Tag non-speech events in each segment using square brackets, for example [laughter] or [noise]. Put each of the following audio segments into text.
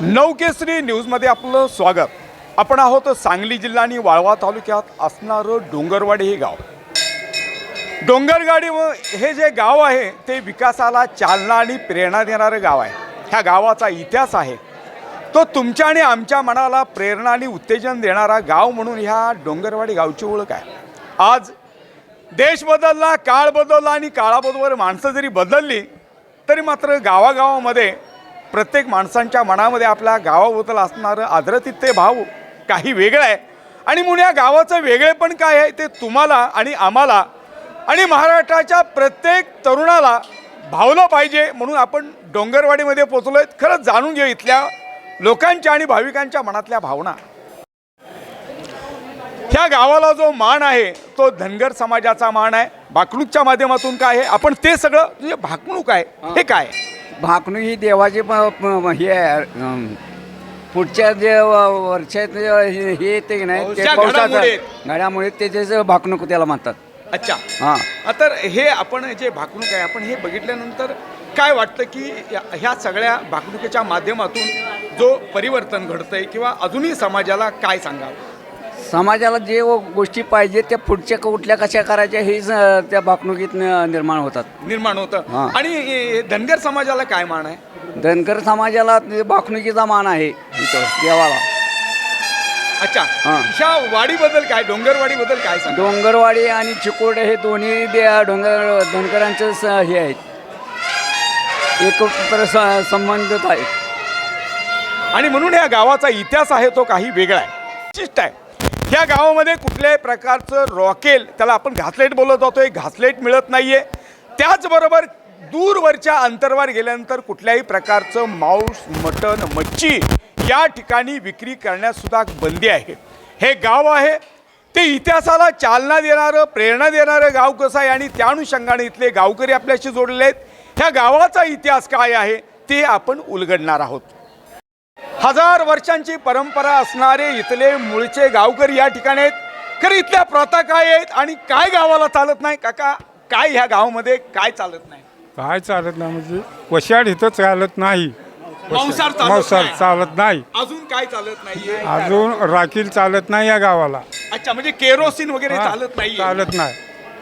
नवकेसरी न्यूजमध्ये आपलं स्वागत. आपण आहोत सांगली जिल्हा आणि वाळवा तालुक्यात असणारं डोंगरवाडी हे गाव. डोंगरगाडी व हे जे गाव आहे ते विकासाला चालना आणि प्रेरणा देणारं गाव आहे. ह्या गावाचा इतिहास आहे. तो तुमच्या आणि आमच्या मनाला प्रेरणा आणि उत्तेजन देणारा गाव म्हणून ह्या डोंगरवाडी गावची ओळख आहे. आज देश बदलला काळ बदलला आणि काळाबरोबर माणसं जरी बदलली तरी मात्र गावागावामध्ये प्रत्येक माणसांच्या मनामध्ये आपल्या गावाबद्दल असणारं आदरतित्य भाव काही वेगळं आहे. आणि म्हणून या गावाचं वेगळेपण काय आहे ते तुम्हाला आणि आम्हाला आणि महाराष्ट्राच्या प्रत्येक तरुणाला भावलं पाहिजे म्हणून आपण डोंगरवाडीमध्ये पोचलो आहेत खरंच जाणून घेऊ इथल्या लोकांच्या आणि भाविकांच्या मनातल्या भावना. ह्या गावाला जो मान आहे तो धनगर समाजाचा मान आहे. भाकणूकच्या माध्यमातून काय आहे? आपण ते सगळं म्हणजे भाकणूक आहे हे काय आहे? भाकणूक ही देवाची हे पुढच्या जे वर्षात हे हे नाही ते पावसाच्या पावसाचं घडामोडी. घडामुळे त्याचे भाकणूक त्याला म्हणतात अच्छा हां तर हे आपण जे भाकणूक आहे आपण हे बघितल्यानंतर काय वाटतं की या- ह्या सगळ्या भाकणुकीच्या माध्यमातून जो परिवर्तन घडतंय किंवा अजूनही समाजाला काय सांगावं समाजाला जे व गोष्टी पाहिजे त्या पुढच्या कुठल्या कशा करायच्या हेच अ, त्या भाकणुकीत निर्माण होतात. निर्माण होतं. हां. आणि हे धनगर समाजाला काय मान आहे? धनगर समाजाला भाकणुकीचा मान आहे. इथं देवाला. अच्छा. हां. ह्या वाडीबद्दल काय डोंगरवाडीबद्दल काय सांगा? डोंगरवाडी आणि चिकोड हे दोन्ही दे डोंगर धनगरांचं स- हे आहेत. एकत्र स- संबंधित आहेत. आणि म्हणून या गावाचा इतिहास आहे तो काही वेगळा आहे. विशिष्ट आहे. ह्या गावामध्ये कुठल्याही प्रकारचं रॉकेल त्याला आपण घासलेट बोलत होतो हे घासलेट मिळत नाही आहे त्याचबरोबर दूरवरच्या अंतरवार गेल्यानंतर कुठल्याही प्रकारचं मांस मटण मच्छी या ठिकाणी विक्री करण्यासुद्धा बंदी आहे. हे गाव आहे. ते इतिहासाला चालना देणारं प्रेरणा देणारं गाव कसं आहे आणि त्या अनुषंगाने इथले गावकरी आपल्याशी जोडलेले आहेत. ह्या गावाचा इतिहास काय आहे ते आपण उलगडणार आहोत. हजार वर्षांची परंपरा असणारे इथले मूळचे गावकरी या ठिकाणी आहेत. खरं इथल्या प्रथा काय आहेत आणि काय गावाला चालत नाही? काका काय ह्या गावामध्ये काय चालत नाही? काय चालत नाही म्हणजे वशाड इथं चालत नाही. मांसाहार चालत मांसाहार नाही. चालत नाही. अजून काय चालत नाहीये? अजून राखील चालत नाही या गावाला. अच्छा म्हणजे केरोसिन वगैरे चालत नाही चालत नाही.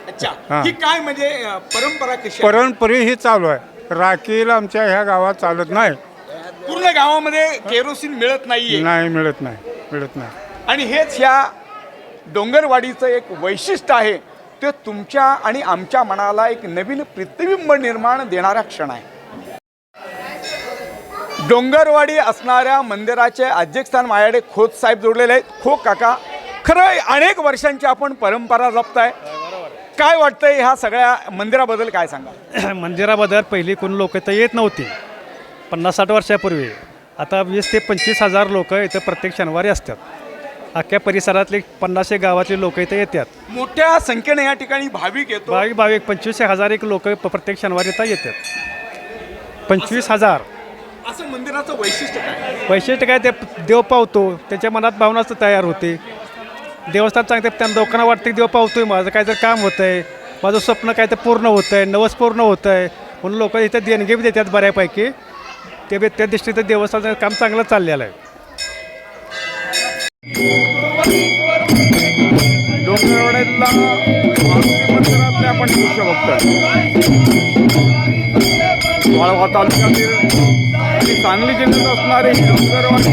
अच्छा हा. ही काय म्हणजे अं, परंपरा कशी आहे? परंपरे ही चालू आहे. राखील आमच्या ह्या गावात चालत नाही. पूर्ण गावामध्ये केरोसिन मिळत नाहीये. नाही मिळत नाही मिळत नाही. आणि हेच ह्या डोंगरवाडीचं एक वैशिष्ट्य आहे. ते तुमच्या आणि आमच्या मनाला एक नवीन प्रतिबिंब निर्माण देणारा क्षण आहे. डोंगरवाडी असणाऱ्या मंदिराचे अध्यक्षस्थान माझ्याकडे खोत साहेब जोडलेले आहेत. खो काका खरं अनेक वर्षांची आपण परंपरा जपताय. काय वाटतंय ह्या सगळ्या मंदिराबद्दल काय सांगा [clears throat] मंदिराबद्दल पहिली कोण लोक इथं येत नव्हती. पन्नास साठ वर्षापूर्वी. आता वीस ते पंचवीस हजार लोक इथं प्रत्येक शनिवारी असतात. अख्ख्या परिसरातले पन्नास एक गावातले लोक इथं येतात. मोठ्या संख्येने या ठिकाणी भाविक येतो. भाविक भाविक पंचवीस एक हजार एक लोक प्रत्येक शनिवारी इथं येतात. पंचवीस हजार. असं मंदिराचं वैशिष्ट्य काय? वैशिष्ट्य काय? ते देव पावतो. त्याच्या मनात भावनाच तयार होते. देवस्थान सांगते त्यांना लोकांना वाटतं की देव पावतोय. माझं काय तर काम होतं आहे माझं स्वप्न काय तर पूर्ण होतं आहे नवस पूर्ण होतं आहे म्हणून लोक इथं देणगी बी देतात बऱ्यापैकी. ते बी त्या दृष्टीनं देवस्थानाचं काम चांगलं चाललेलं आहे. डोंगरवाड्याला मंदिरातले आपण दृश्य बघतोय. वाळवा तालुक्यातील आणि सांगली जिल्ह्यात असणारे डोंगरवाडी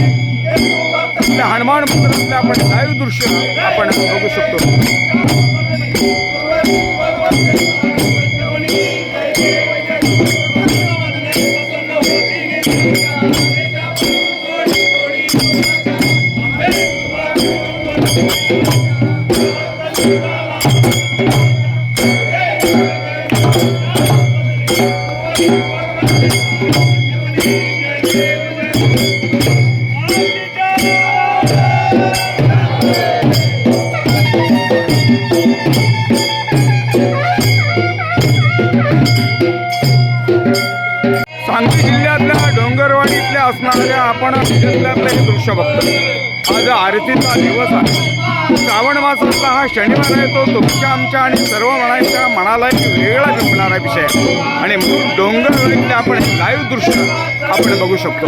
त्या हनुमान मंदिरातले आपण लाईव्ह दृश्य आपण बघू शकतो. सांगली जिल्ह्यातल्या डोंगरवाडीतल्या असणाऱ्या आपण जिल्ह्यातलं हे दृश्य बघतो आज आरतीचा दिवस आहे. श्रावण मासातला हा शनिवार आहे तो तुमच्या आमच्या आणि सर्व मनाच्या मनाला एक वेगळा जपणारा विषय आहे. आणि म्हणून डोंगरवाडीतले आपण लाईव्ह दृश्य आपण बघू शकतो.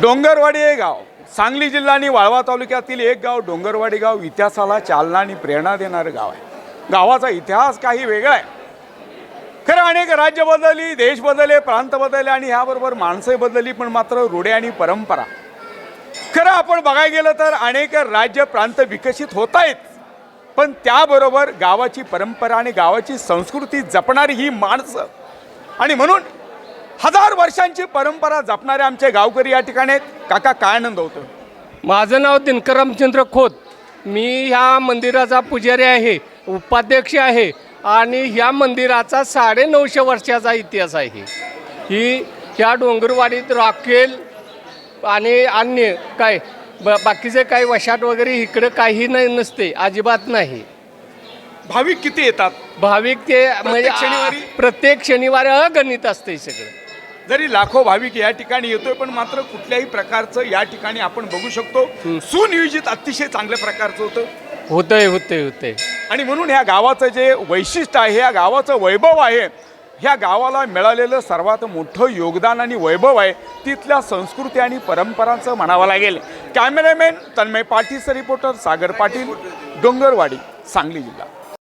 डोंगरवाडी हे गाव. सांगली जिल्हा आणि वाळवा तालुक्यातील एक गाव डोंगरवाडी गाव इतिहासाला चालना आणि प्रेरणा देणारं गाव आहे. गावाचा इतिहास काही वेगळा आहे. खरं अनेक राज्य बदलली देश बदलले प्रांत बदलले आणि ह्याबरोबर माणसंही बदलली पण मात्र रूढे आणि परंपरा. खरं आपण बघायला गेलं तर अनेक राज्य प्रांत विकसित होत आहेत. पण त्याबरोबर गावाची परंपरा आणि गावाची संस्कृती जपणारी ही माणसं. आणि म्हणून हजार वर्षांची परंपरा जपणारे आमचे गावकरी या ठिकाणी आहेत. काका काय आनंद होतो माझं नाव दिनकर रामचंद्र खोत. मी ह्या मंदिराचा पुजारी आहे उपाध्यक्ष आहे आणि ह्या मंदिराचा साडेनऊशे वर्षाचा इतिहास आहे. ही ह्या डोंगरवाडीत रॉकेल आणि अन्य काय ब बाकीचे काही वशाट वगैरे इकडं काही नाही नसते अजिबात नाही. भाविक किती येतात? भाविक ते म्हणजे शनिवारी? प्रत्येक शनिवारी अगणित असते सगळं. जरी लाखो भाविक या ठिकाणी येतोय पण मात्र कुठल्याही प्रकारचं या ठिकाणी आपण बघू शकतो. सुनियोजित अतिशय चांगल्या प्रकारचं होतं. होतंय होतंय होतंय. आणि म्हणून ह्या गावाचं जे वैशिष्ट्य आहे या गावाचं वैभव आहे ह्या गावाला मिळालेलं सर्वात मोठं योगदान आणि वैभव आहे तिथल्या संस्कृती आणि परंपरांचं म्हणावं लागेल. कॅमेरामॅन तन्मय पाटीलचा रिपोर्टर सागर पाटील डोंगरवाडी सांगली जिल्हा.